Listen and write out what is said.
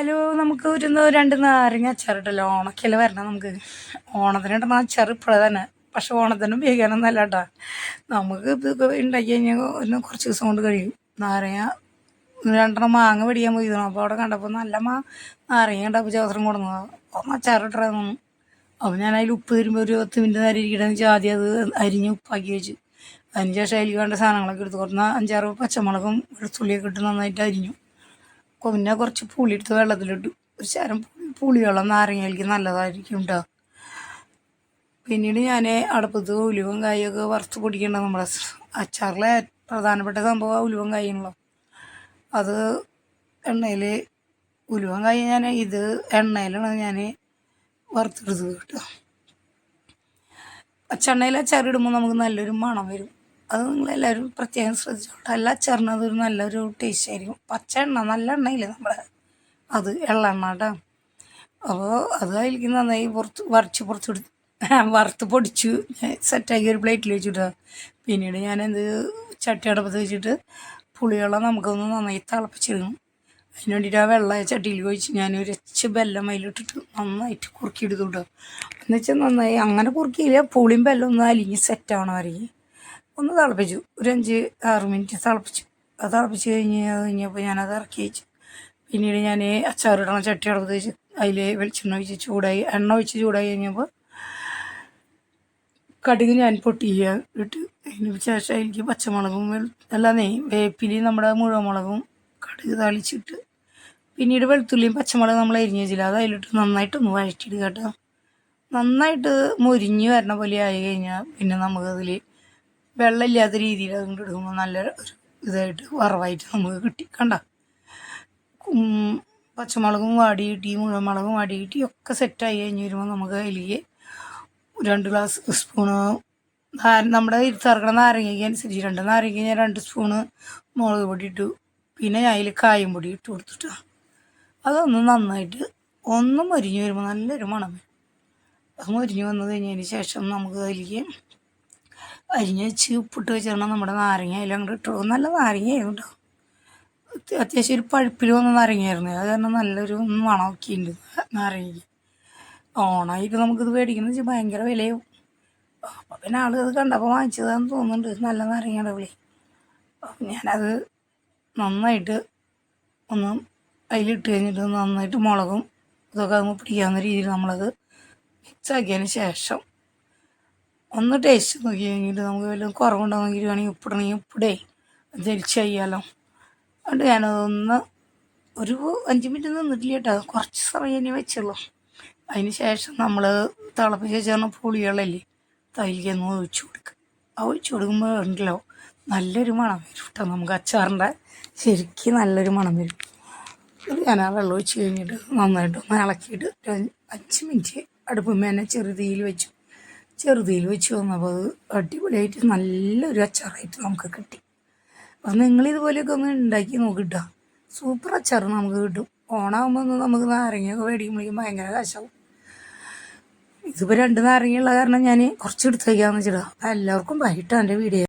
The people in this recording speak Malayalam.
ഹലോ നമുക്ക് ഒരു രണ്ട് നാരങ്ങ അച്ചാറിട്ടല്ലോ ഓണക്കല്ലേ വരണം നമുക്ക്. ഓണത്തിന് ഇടുന്ന അച്ചാർ ഇപ്പോഴേ തന്നെ. പക്ഷെ ഓണത്തിന് ഉപയോഗിക്കാനൊന്നല്ല കേട്ടോ. നമുക്ക് ഇത് ഉണ്ടാക്കി കഴിഞ്ഞാൽ ഒന്ന് കുറച്ച് ദിവസം കൊണ്ട് കഴിയും. നാരങ്ങ രണ്ടെണ്ണം മാങ്ങ പിടിക്കാൻ പോയി അപ്പോൾ അവിടെ കണ്ടപ്പോൾ നല്ല മാ നാരങ്ങ കണ്ടപ്പോൾ ചോത്രം കൊടുന്നത് ഒന്ന് അച്ചാറിട്ടു അപ്പോൾ ഞാൻ അതിൽ ഉപ്പ് തരുമ്പോൾ ഒരു പത്ത് മിനിറ്റ് നേരം ഇരിക്കണമെന്ന് വെച്ചാൽ ആദ്യം അത് അരിഞ്ഞ് ഉപ്പാക്കി വെച്ചു. അതിന് ശേഷം അതിൽ വേണ്ട സാധനങ്ങളൊക്കെ എടുത്ത്. കുറഞ്ഞ അഞ്ചാറ് പച്ചമുളകും വെളുത്തുള്ളിയൊക്കെ ഇട്ട് നന്നായിട്ട് അരിഞ്ഞു. പിന്നെ കുറച്ച് പുളി എടുത്ത് വെള്ളത്തിലിട്ടു. ഒരു ശരം പുളി പുളിവെള്ളം നാരങ്ങയിലേക്ക് നല്ലതായിരിക്കും കേട്ടോ പിന്നീട് ഞാൻ അടുപ്പത്ത് ഉലുവും കായൊക്കെ വറുത്ത് പൊടിക്കേണ്ട നമ്മുടെ അച്ചാറിലെ പ്രധാനപ്പെട്ട സംഭവം ഉലുവും കായാണല്ലോ. അത് എണ്ണയിൽ ഉലുവൻ കായ ഞാൻ ഇത് എണ്ണയിലാണ് ഞാൻ വറുത്തെടുത്തത് കേട്ടോ പച്ചെണ്ണയിൽ അച്ചാറിടുമ്പോൾ നമുക്ക് നല്ലൊരു മണം വരും. അത് നിങ്ങളെല്ലാവരും പ്രത്യേകം ശ്രദ്ധിച്ചോട്ടെ. അല്ല ചേർന്നത് ഒരു നല്ലൊരു ടേസ്റ്റ് ആയിരിക്കും. പച്ച എണ്ണ നല്ല എണ്ണയില്ലേ നമ്മുടെ അത് എള്ളെണ്ണ അപ്പോൾ അത് അതിലേക്ക് നന്നായി പുറത്ത് വരച്ച് പുറത്തെടുത്ത് വറുത്ത് പൊടിച്ചു സെറ്റാക്കി ഒരു പ്ലേറ്റിൽ വെച്ചിട്ട്. പിന്നീട് ഞാൻ എന്ത് ചട്ടി അടപ്പത്ത് വെച്ചിട്ട് പുളിവെള്ളം നമുക്കൊന്ന് നന്നായി തിളപ്പിച്ചിടണം. അതിന് വേണ്ടിയിട്ട് ആ വെള്ളം ചട്ടിയിൽ ഒഴിച്ച് ഞാൻ എച്ച് ബെല്ലം അതിലിട്ടിട്ട് നന്നായിട്ട് കുറുക്കിയെടുത്തു കേട്ടോ എന്ന് നന്നായി അങ്ങനെ കുറുക്കിയില്ല പുളിയും ബെല്ലം ഒന്ന് അലിഞ്ഞ് സെറ്റാവണം വരെയും ഒന്ന് തിളപ്പിച്ചു. ഒരു അഞ്ച് ആറ് മിനിറ്റ് തിളപ്പിച്ചു. അത് തിളപ്പിച്ച് കഴിഞ്ഞ് അത് കഴിഞ്ഞപ്പോൾ ഞാനത് ഇറക്കി വെച്ചു. പിന്നീട് ഞാൻ അച്ചാറിടണം ചട്ടി അടപ്പത്ത് വെച്ച് അതിൽ വെളിച്ചെണ്ണ ഒഴിച്ച് ചൂടായി. എണ്ണ ഒഴിച്ച് ചൂടായി കഴിഞ്ഞപ്പോൾ കടുക് ഞാൻ പൊട്ടിക്കുക ഇട്ട് അതിന് ശേഷം അതിലേക്ക് പച്ചമുളകും അല്ലാന്നേ വേപ്പിലി നമ്മുടെ മുഴുവൻ കടുക് തളിച്ചിട്ട് പിന്നീട് വെളുത്തുള്ളിയും പച്ചമുളകും നമ്മൾ അരിഞ്ഞ് വെച്ചില്ല. അത് അതിലിട്ട് നന്നായിട്ടൊന്ന് വഴറ്റിയിടുക കേട്ടോ. നന്നായിട്ട് മുരിഞ്ഞ് വരണ പോലെ ആയി കഴിഞ്ഞാൽ പിന്നെ നമുക്കതിൽ വെള്ളമില്ലാത്ത രീതിയിൽ അതുകൊണ്ട് ഇടുമ്പോൾ നല്ല ഒരു ഇതായിട്ട് വറവായിട്ട് നമുക്ക് കിട്ടി. കണ്ട? പച്ചമുളകും വാടി കിട്ടി മുളകും വാടി കിട്ടി ഒക്കെ സെറ്റായി കഴിഞ്ഞ് വരുമ്പോൾ നമുക്ക് അതിലേക്ക് രണ്ട് ഗ്ലാസ് സ്പൂണ് നമ്മുടെ ഇരുത്തറക്കണ നാരങ്ങയ്ക്ക് അനുസരിച്ച് രണ്ട് നാരങ്ങ ഞാൻ രണ്ട് സ്പൂണ് മുളക് പൊടി ഇട്ടു. പിന്നെ ഞാൻ അതിൽ കായും പൊടി ഇട്ട് കൊടുത്തിട്ട്. അതൊന്ന് നന്നായിട്ട് ഒന്ന് മൊരിഞ്ഞ് വരുമ്പോൾ നല്ലൊരു മണം വരും. അത് മൊരിഞ്ഞ് വന്നു കഴിഞ്ഞതിന് ശേഷം നമുക്ക് അതിലേക്ക് അരിഞ്ഞ് വെച്ച് ഉപ്പിട്ട് വെച്ചിരുന്ന നമ്മുടെ നാരങ്ങ അതിൽ അങ്ങോട്ട് ഇട്ടു. നല്ല നാരങ്ങയായിരുന്നു കേട്ടോ അത്യ- അത്യാവശ്യം ഒരു പഴുപ്പിൽ വന്ന നാരങ്ങയായിരുന്നു. അത് കാരണം നല്ലൊരു മണമൊക്കെ ഉണ്ട് നാരങ്ങയ്ക്ക്. ഓണമായിട്ട് നമുക്കിത് മേടിക്കുന്നത് വെച്ചാൽ ഭയങ്കര വിലയും. അപ്പം പിന്നെ ആൾ അത് കണ്ടപ്പോൾ വാങ്ങിച്ചതാന്ന് തോന്നുന്നുണ്ട്. നല്ല നാരങ്ങയുടെ വിളി അപ്പം ഞാനത് നന്നായിട്ട് ഒന്ന് അതിലിട്ട് കഴിഞ്ഞിട്ട് നന്നായിട്ട് മുളകും ഇതൊക്കെ അങ്ങ് പിടിക്കാവുന്ന രീതിയിൽ നമ്മളത് മിക്സാക്കിയതിന് ശേഷം ഒന്ന് ടേസ്റ്റ് നോക്കി കഴിഞ്ഞിട്ട് നമുക്ക് വല്ലതും കുറവുണ്ടോന്നെങ്കിൽ വേണമെങ്കിൽ ഉപ്പിടണമെങ്കിൽ ഉപ്പിടേ. ധരിച്ച് ചെയ്യാമല്ലോ അതുകൊണ്ട് ഞാനതൊന്ന് ഒരു അഞ്ച് മിനിറ്റ് നിന്നിട്ടില്ല കേട്ടോ. കുറച്ച് സമയം ഇനി വെച്ചുള്ളൂ. അതിന് ശേഷം നമ്മൾ തിളപ്പിച്ച് ചേർന്ന പുളികളല്ലേ തൈലിക്കൊന്ന് ഒഴിച്ചു കൊടുക്കുക. ആ ഒഴിച്ചു കൊടുക്കുമ്പോൾ ഉണ്ടല്ലോ നല്ലൊരു മണം വരും കേട്ടോ. നമുക്ക് അച്ചാറിന്റെ ശരിക്കും നല്ലൊരു മണം വരും. ഇത് ഞാൻ ആ വെള്ളം ഒഴിച്ച് കഴിഞ്ഞിട്ട് നന്നായിട്ടൊന്ന് ഇളക്കിയിട്ട് അഞ്ച് മിനിറ്റ് അടുപ്പുമ്മ തന്നെ ചെറുതീയിൽ വെച്ചു. ചെറുതീയിൽ വെച്ച് വന്നപ്പോൾ അത് അടിപൊളിയായിട്ട് നല്ലൊരു അച്ചാറായിട്ട് നമുക്ക് കിട്ടി. അപ്പം നിങ്ങൾ ഇതുപോലെയൊക്കെ ഒന്ന് ഉണ്ടാക്കി നോക്കിട്ടോ. സൂപ്പർ അച്ചാർ നമുക്ക് കിട്ടും. ഓണാകുമ്പോൾ ഒന്ന് നമുക്ക് നാരങ്ങയൊക്കെ മേടിക്കുമ്പോഴേക്കും ഭയങ്കര കാശാവും. ഇതിപ്പോൾ രണ്ട് നാരങ്ങയുള്ള കാരണം ഞാൻ കുറച്ച് എടുത്തു വയ്ക്കാമെന്ന് വെച്ചിട്ടാ. അപ്പം എല്ലാവർക്കും വൈകിട്ടാണ് എന്റെ വീഡിയോ.